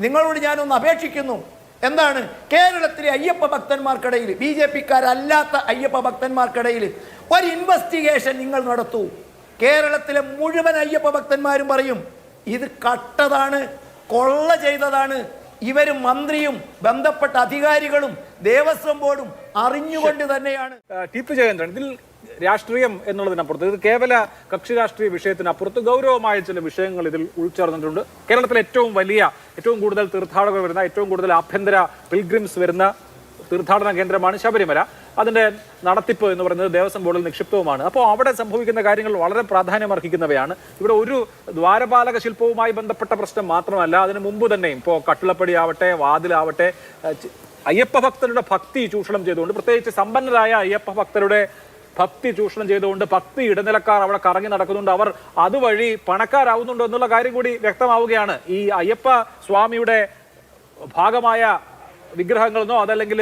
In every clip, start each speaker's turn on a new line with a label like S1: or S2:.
S1: നിങ്ങളോട് ഞാനൊന്ന് അപേക്ഷിക്കുന്നു. എന്താണ്? കേരളത്തിലെ അയ്യപ്പ ഭക്തന്മാർക്കിടയിൽ ബി ജെ പിക്കാരല്ലാത്ത അയ്യപ്പ ഭക്തന്മാർക്കിടയിൽ ഒരു ഇൻവെസ്റ്റിഗേഷൻ നിങ്ങൾ നടത്തൂ. കേരളത്തിലെ മുഴുവൻ അയ്യപ്പ ഭക്തന്മാരും പറയും ഇത് കട്ടതാണ് കൊള്ള ചെയ്തതാണ്. ഇവരും മന്ത്രിയും ബന്ധപ്പെട്ട അധികാരികളും ദേവസ്വം ബോർഡും അറിഞ്ഞുകൊണ്ട് തന്നെയാണ്.
S2: ആ, ടി പി ജയേന്ദ്രൻ ഇതിൽ രാഷ്ട്രീയം എന്നുള്ളതിനപ്പുറത്ത് ഇത് കേവല കക്ഷി രാഷ്ട്രീയ വിഷയത്തിനപ്പുറത്ത് ഗൗരവമായ ചില വിഷയങ്ങൾ ഇതിൽ ഉൾച്ചേർന്നിട്ടുണ്ട്. കേരളത്തിലെ ഏറ്റവും വലിയ ഏറ്റവും കൂടുതൽ തീർത്ഥാടകർ വരുന്ന ഏറ്റവും കൂടുതൽ ആഭ്യന്തര പിൽഗ്രിംസ് വരുന്ന തീർത്ഥാടന കേന്ദ്രമാണ് ശബരിമല. അതിന്റെ നടത്തിപ്പ് എന്ന് പറയുന്നത് ദേവസ്വം ബോർഡിൽ നിക്ഷിപ്തവുമാണ്. അപ്പോൾ അവിടെ സംഭവിക്കുന്ന കാര്യങ്ങൾ വളരെ പ്രാധാന്യം അർഹിക്കുന്നവയാണ് ഇവിടെ ഒരു ദ്വാരപാലക ശില്പവുമായി ബന്ധപ്പെട്ട പ്രശ്നം മാത്രമല്ല അതിന് മുമ്പ് തന്നെയും ഇപ്പോൾ കട്ടിളപ്പടി ആവട്ടെ വാതിലാവട്ടെ അയ്യപ്പ ഭക്തരുടെ ഭക്തി ചൂഷണം ചെയ്തുകൊണ്ട് പ്രത്യേകിച്ച് സമ്പന്നരായ അയ്യപ്പ ഭക്തരുടെ ഭക്തി ചൂഷണം ചെയ്തുകൊണ്ട് ഭക്തി ഇടനിലക്കാർ അവിടെ കറങ്ങി നടക്കുന്നുണ്ട്. അവർ അതുവഴി പണക്കാരാവുന്നുണ്ടോ എന്നുള്ള കാര്യം കൂടി വ്യക്തമാവുകയാണ്. ഈ അയ്യപ്പ സ്വാമിയുടെ ഭാഗമായ വിഗ്രഹങ്ങളെന്നോ അതല്ലെങ്കിൽ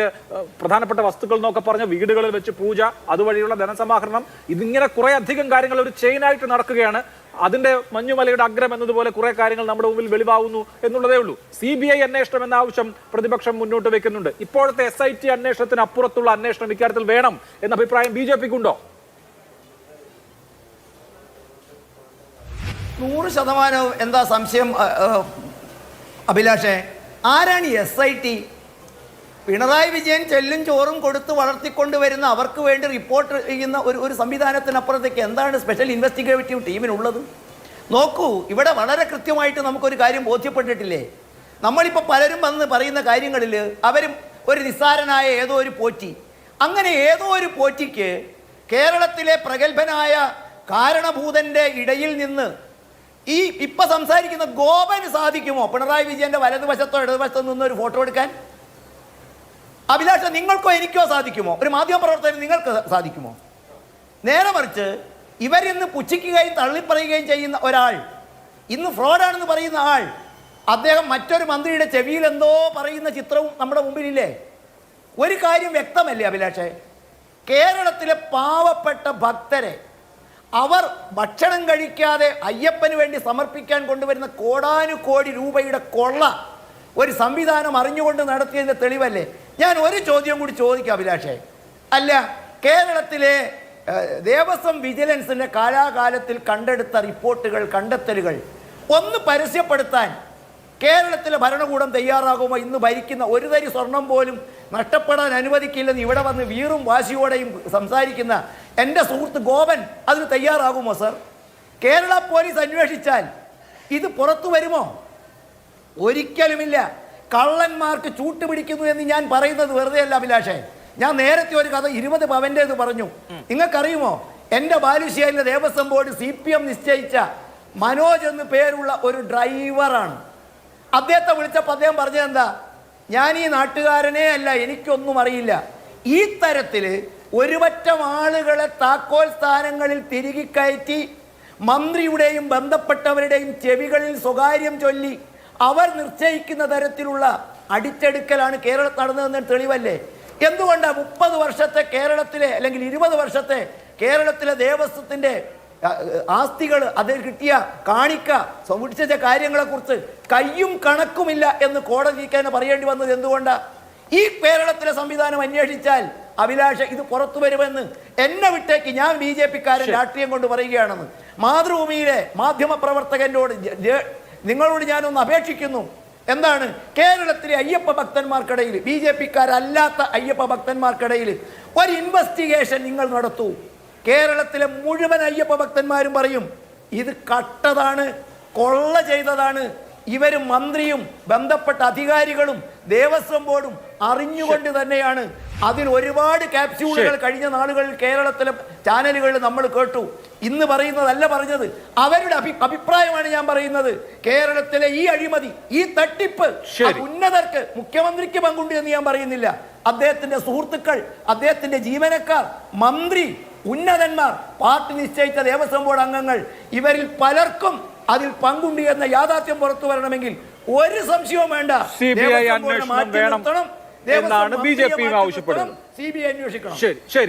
S2: പ്രധാനപ്പെട്ട വസ്തുക്കളെന്നോ ഒക്കെ പറഞ്ഞ വീടുകളിൽ വെച്ച് പൂജ അതുവഴിയുള്ള ധനസമാഹരണം ഇതിങ്ങനെ കുറെ അധികം കാര്യങ്ങൾ ഒരു ചെയിനായിട്ട് നടക്കുകയാണ്. അതിന്റെ മഞ്ഞുമലയുടെ അഗ്രം എന്നതുപോലെ കുറെ കാര്യങ്ങൾ നമ്മുടെ മുമ്പിൽ വെളിവാകുന്നു എന്നുള്ളതേ ഉള്ളൂ. സി ബി ഐ അന്വേഷണം എന്ന ആവശ്യം പ്രതിപക്ഷം മുന്നോട്ട് വെക്കുന്നുണ്ട്. ഇപ്പോഴത്തെ എസ് ഐ ടി അന്വേഷണത്തിന് അപ്പുറത്തുള്ള അന്വേഷണം ഇക്കാര്യത്തിൽ വേണം എന്ന അഭിപ്രായം ബി ജെ പിക്കുണ്ടോ?
S1: നൂറ് ശതമാനവും എന്താ സംശയം അഭിലാഷേ? ആരാണ് S I T Pinarayi Vijayan ചെല്ലും ചോറും കൊടുത്ത് വളർത്തിക്കൊണ്ട് വരുന്ന അവർക്ക് വേണ്ടി റിപ്പോർട്ട് ചെയ്യുന്ന ഒരു ഒരു സംവിധാനത്തിനപ്പുറത്തേക്ക് എന്താണ് സ്പെഷ്യൽ ഇൻവെസ്റ്റിഗേറ്റീവ് ടീമിനുള്ളത് നോക്കൂ ഇവിടെ വളരെ കൃത്യമായിട്ട് നമുക്കൊരു കാര്യം ബോധ്യപ്പെട്ടിട്ടില്ലേ? നമ്മളിപ്പോൾ പലരും വന്ന് പറയുന്ന കാര്യങ്ങളിൽ അവരും ഒരു നിസ്സാരനായ ഏതോ ഒരു പോറ്റി. അങ്ങനെ ഏതോ ഒരു പോറ്റിക്ക് കേരളത്തിലെ പ്രഗത്ഭനായ കാരണഭൂതന്റെ ഇടയിൽ നിന്ന് ഈ ഇപ്പം സംസാരിക്കുന്ന ഗോപന് സാധിക്കുമോ പിണറായി വിജയന്റെ വലതുവശത്തോ ഇടതുവശത്തോ നിന്ന് ഒരു ഫോട്ടോ എടുക്കാൻ? അഭിലാഷ നിങ്ങൾക്കോ എനിക്കോ സാധിക്കുമോ? ഒരു മാധ്യമ പ്രവർത്തകന് നിങ്ങൾക്ക് സാധിക്കുമോ? നേരെ മറിച്ച് ഇവരിന്ന് പുച്ഛിക്കുകയും തള്ളിപ്പറയുകയും ചെയ്യുന്ന ഒരാൾ ഇന്ന് ഫ്രോഡാണെന്ന് പറയുന്ന ആൾ അദ്ദേഹം മറ്റൊരു മന്ത്രിയുടെ ചെവിയിൽ എന്തോ പറയുന്ന ചിത്രവും നമ്മുടെ മുമ്പിലില്ലേ? ഒരു കാര്യം വ്യക്തമല്ലേ അഭിലാഷേ? കേരളത്തിലെ പാവപ്പെട്ട ഭക്തരെ അവർ ഭക്ഷണം കഴിക്കാതെ അയ്യപ്പന് വേണ്ടി സമർപ്പിക്കാൻ കൊണ്ടുവരുന്ന കോടാനുകോടി രൂപയുടെ കൊള്ള ഒരു സംവിധാനം അറിഞ്ഞുകൊണ്ട് നടത്തിയതിന്റെ തെളിവല്ലേ? ഞാൻ ഒരു ചോദ്യം കൂടി ചോദിക്കാം അഭിലാഷേ. അല്ല കേരളത്തിലെ ദേവസ്വം വിജിലൻസിന്റെ കാലാകാലത്തിൽ കണ്ടെടുത്ത റിപ്പോർട്ടുകൾ കണ്ടെത്തലുകൾ ഒന്ന് പരസ്യപ്പെടുത്താൻ കേരളത്തിലെ ഭരണകൂടം തയ്യാറാകുമോ? ഇന്ന് ഭരിക്കുന്ന ഒരു തരി സ്വർണം പോലും നഷ്ടപ്പെടാൻ അനുവദിക്കില്ലെന്ന് ഇവിടെ വന്ന് വീറും വാശിയോടെയും സംസാരിക്കുന്ന എന്റെ സുഹൃത്ത് ഗോപൻ അതിന് തയ്യാറാകുമോ സർ? കേരള പോലീസ് അന്വേഷിച്ചാൽ ഇത് പുറത്തു വരുമോ? ഒരിക്കലുമില്ല. കള്ളന്മാർക്ക് ചൂട്ടുപിടിക്കുന്നു എന്ന് ഞാൻ പറയുന്നത് വെറുതെ അല്ല അഭിലാഷേ. ഞാൻ നേരത്തെ ഒരു കഥ ഇരുപത് പവന്റേത് പറഞ്ഞു. നിങ്ങൾക്കറിയുമോ? എന്റെ ബാലുശ്ശേരിയിലെ Devaswom board C P M നിശ്ചയിച്ച മനോജ് എന്ന് പേരുള്ള ഒരു ഡ്രൈവറാണ്. അദ്ദേഹത്തെ വിളിച്ചപ്പോൾ അദ്ദേഹം പറഞ്ഞത് എന്താ? ഞാൻ ഈ നാട്ടുകാരനേ അല്ല എനിക്കൊന്നും അറിയില്ല. ഈ തരത്തിൽ ഒരുപറ്റം ആളുകളെ താക്കോൽ സ്ഥാനങ്ങളിൽ തിരികെ കയറ്റി മന്ത്രിയുടെയും ബന്ധപ്പെട്ടവരുടെയും ചെവികളിൽ സ്വകാര്യം ചൊല്ലി അവർ നിശ്ചയിക്കുന്ന തരത്തിലുള്ള അടിച്ചെടുക്കലാണ് കേരളത്തിൽ നടന്നതെന്ന് തെളിവല്ലേ? എന്തുകൊണ്ടാണ് മുപ്പത് വർഷത്തെ കേരളത്തിലെ അല്ലെങ്കിൽ ഇരുപത് വർഷത്തെ കേരളത്തിലെ ദേവസ്വത്തിന്റെ ആസ്തികൾ അതിൽ കിട്ടിയ കാണിക്ക സൂക്ഷിച്ച കാര്യങ്ങളെക്കുറിച്ച് കയ്യും കണക്കുമില്ല എന്ന് കോടതിക്ക് തന്നെ പറയേണ്ടി വന്നത് എന്തുകൊണ്ടാണ് ഈ കേരളത്തിലെ സംവിധാനം അന്വേഷിച്ചാൽ അഭിലാഷ ഇത് പുറത്തു വരുമെന്ന് എന്നെ വിട്ടേക്ക് ഞാൻ ബി ജെ പിക്കാരൻ രാഷ്ട്രീയം കൊണ്ട് പറയുകയാണെന്ന്. മാതൃഭൂമിയിലെ മാധ്യമ പ്രവർത്തകനോട് ജ- ജ- നിങ്ങളോട് ഞാനൊന്ന് അപേക്ഷിക്കുന്നു. എന്താണ്? കേരളത്തിലെ അയ്യപ്പ ഭക്തന്മാർക്കിടയിൽ ബി ജെ പിക്കാരല്ലാത്ത അയ്യപ്പ ഭക്തന്മാർക്കിടയിൽ ഒരു ഇൻവെസ്റ്റിഗേഷൻ നിങ്ങൾ നടത്തൂ. കേരളത്തിലെ മുഴുവൻ അയ്യപ്പ ഭക്തന്മാരും പറയും ഇത് കട്ടതാണ് കൊള്ള ചെയ്തതാണ് ഇവരും മന്ത്രിയും ബന്ധപ്പെട്ട അധികാരികളും ദേവസ്വം ബോർഡും അറിഞ്ഞുകൊണ്ട് തന്നെയാണ് അതിൽ ഒരുപാട് ക്യാപ്സ്യൂളുകൾ കഴിഞ്ഞ നാളുകളിൽ കേരളത്തിലെ ചാനലുകളിൽ നമ്മൾ കേട്ടു. ഇന്ന് പറയുന്നതല്ല പറഞ്ഞത്. അവരുടെ അഭി അഭിപ്രായമാണ് ഞാൻ പറയുന്നത്. കേരളത്തിലെ ഈ അഴിമതി ഈ തട്ടിപ്പ് ഉന്നതർക്ക് മുഖ്യമന്ത്രിക്ക് പങ്കുണ്ട് എന്ന് ഞാൻ പറയുന്നില്ല. അദ്ദേഹത്തിന്റെ സുഹൃത്തുക്കൾ അദ്ദേഹത്തിന്റെ ജീവനക്കാർ മന്ത്രി ഉന്നതന്മാർ പാർട്ടി നിശ്ചയിച്ച ദേവസ്വം ബോർഡ് അംഗങ്ങൾ ഇവരിൽ പലർക്കും അതിൽ പങ്കുണ്ട് എന്ന യാഥാർത്ഥ്യം പുറത്തു വരണമെങ്കിൽ ഒരു സംശയവും വേണ്ട.
S2: സി
S1: ബി ഐ
S2: അന്വേഷണം വേണം എന്നാണ് ബി ജെ
S1: പി
S2: ആവശ്യപ്പെടുന്നത്
S1: സി ബി ഐ അന്വേഷിക്കണം.
S2: ശരി ശരി.